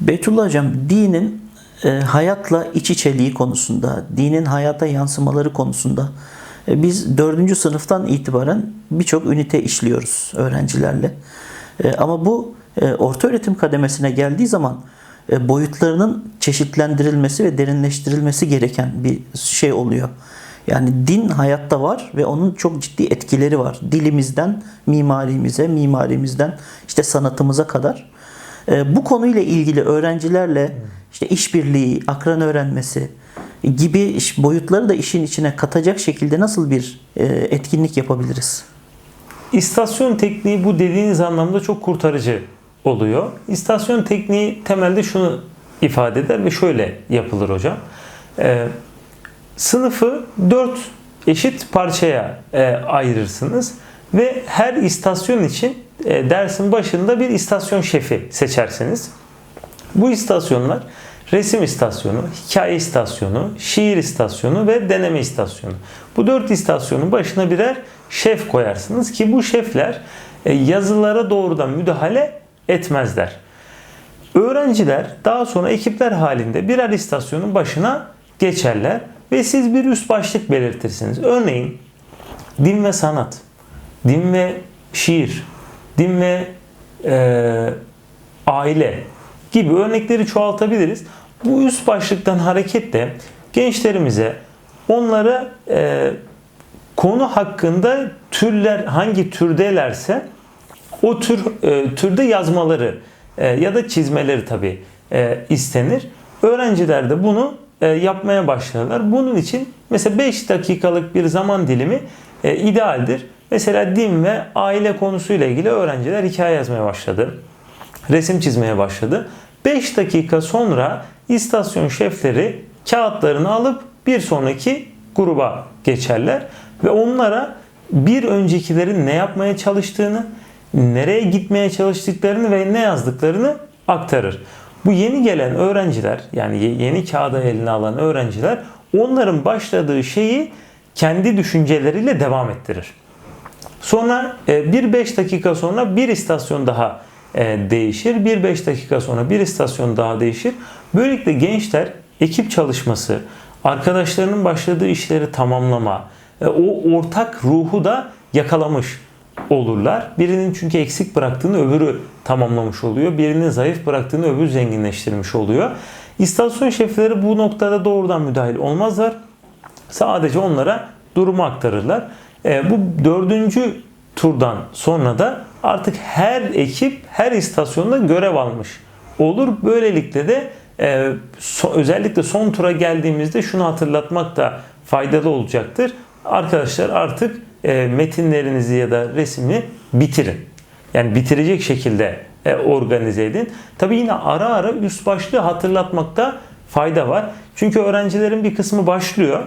Beytullah Hocam dinin e, hayatla iç içeliği konusunda, dinin hayata yansımaları konusunda e, biz dördüncü sınıftan itibaren birçok ünite işliyoruz öğrencilerle. E, ama bu e, orta öğretim kademesine geldiği zaman e, boyutlarının çeşitlendirilmesi ve derinleştirilmesi gereken bir şey oluyor. Yani din hayatta var ve onun çok ciddi etkileri var. Dilimizden mimarimize, mimarimizden işte sanatımıza kadar. E, bu konuyla ilgili öğrencilerle işte işbirliği, akran öğrenmesi gibi boyutları da işin içine katacak şekilde nasıl bir e, etkinlik yapabiliriz? İstasyon tekniği bu dediğiniz anlamda çok kurtarıcı oluyor. İstasyon tekniği temelde şunu ifade eder ve şöyle yapılır hocam. Ee, sınıfı 4 eşit parçaya e, ayırırsınız ve her istasyon için dersin başında bir istasyon şefi seçersiniz. Bu istasyonlar resim istasyonu, hikaye istasyonu, şiir istasyonu ve deneme istasyonu. Bu dört istasyonun başına birer şef koyarsınız ki bu şefler e, yazılara doğrudan müdahale etmezler. Öğrenciler daha sonra ekipler halinde birer istasyonun başına geçerler ve siz bir üst başlık belirtirsiniz. Örneğin din ve sanat, din ve şiir, din ve e, aile gibi örnekleri çoğaltabiliriz. Bu üst başlıktan hareketle gençlerimize onlara e, konu hakkında türler hangi türdelerse o tür e, türde yazmaları e, ya da çizmeleri tabi istenir. Öğrenciler de bunu e, yapmaya başlarlar. Bunun için mesela 5 dakikalık bir zaman dilimi e, idealdir. Mesela din ve aile konusuyla ilgili öğrenciler hikaye yazmaya başladı. Resim çizmeye başladı. 5 dakika sonra istasyon şefleri kağıtlarını alıp bir sonraki gruba geçerler ve onlara bir öncekilerin ne yapmaya çalıştığını, nereye gitmeye çalıştıklarını ve ne yazdıklarını aktarır. Bu yeni gelen öğrenciler yani ye- yeni kağıda eline alan öğrenciler onların başladığı şeyi kendi düşünceleriyle devam ettirir. Sonra e, bir 5 dakika sonra bir istasyon daha e, değişir. Bir 5 dakika sonra bir istasyon daha değişir. Böylelikle gençler ekip çalışması, arkadaşlarının başladığı işleri tamamlama, e, o ortak ruhu da yakalamış olurlar. Birinin çünkü eksik bıraktığını öbürü tamamlamış oluyor. Birinin zayıf bıraktığını öbürü zenginleştirmiş oluyor. İstasyon şefleri bu noktada doğrudan müdahil olmazlar. Sadece onlara durumu aktarırlar. E, bu dördüncü turdan sonra da artık her ekip her istasyonda görev almış olur. Böylelikle de e, so- özellikle son tura geldiğimizde şunu hatırlatmak da faydalı olacaktır. Arkadaşlar artık e, metinlerinizi ya da resmi bitirin. Yani bitirecek şekilde e, organize edin. Tabi yine ara ara üst başlığı hatırlatmakta fayda var. Çünkü öğrencilerin bir kısmı başlıyor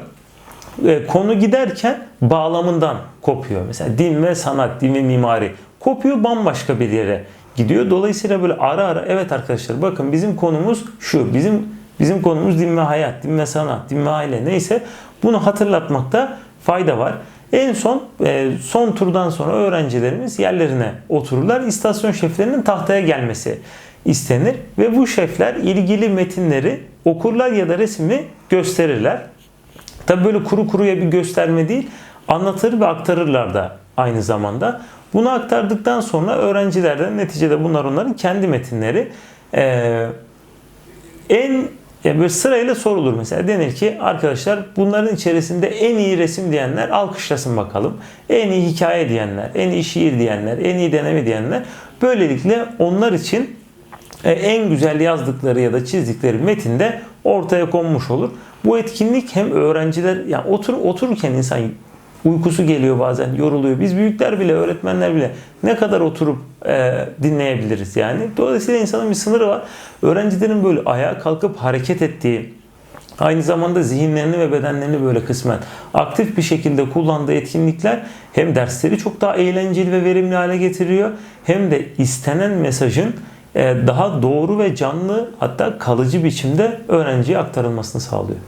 e, konu giderken bağlamından kopuyor. Mesela din ve sanat, din ve mimari kopuyor bambaşka bir yere gidiyor. Dolayısıyla böyle ara ara evet arkadaşlar bakın bizim konumuz şu. Bizim bizim konumuz din ve hayat, din ve sanat, din ve aile neyse bunu hatırlatmakta fayda var. En son e, son turdan sonra öğrencilerimiz yerlerine otururlar. İstasyon şeflerinin tahtaya gelmesi istenir ve bu şefler ilgili metinleri okurlar ya da resmi gösterirler. Tabi böyle kuru kuruya bir gösterme değil, anlatır ve aktarırlar da aynı zamanda. Bunu aktardıktan sonra öğrencilerden neticede bunlar onların kendi metinleri. Ee, en yani böyle sırayla sorulur mesela denir ki arkadaşlar bunların içerisinde en iyi resim diyenler alkışlasın bakalım. En iyi hikaye diyenler, en iyi şiir diyenler, en iyi deneme diyenler. Böylelikle onlar için e, en güzel yazdıkları ya da çizdikleri metinde ortaya konmuş olur. Bu etkinlik hem öğrenciler yani otur otururken insan uykusu geliyor bazen yoruluyor. Biz büyükler bile öğretmenler bile ne kadar oturup e, dinleyebiliriz yani. Dolayısıyla insanın bir sınırı var. Öğrencilerin böyle ayağa kalkıp hareket ettiği Aynı zamanda zihinlerini ve bedenlerini böyle kısmen aktif bir şekilde kullandığı etkinlikler hem dersleri çok daha eğlenceli ve verimli hale getiriyor hem de istenen mesajın daha doğru ve canlı hatta kalıcı biçimde öğrenciye aktarılmasını sağlıyor.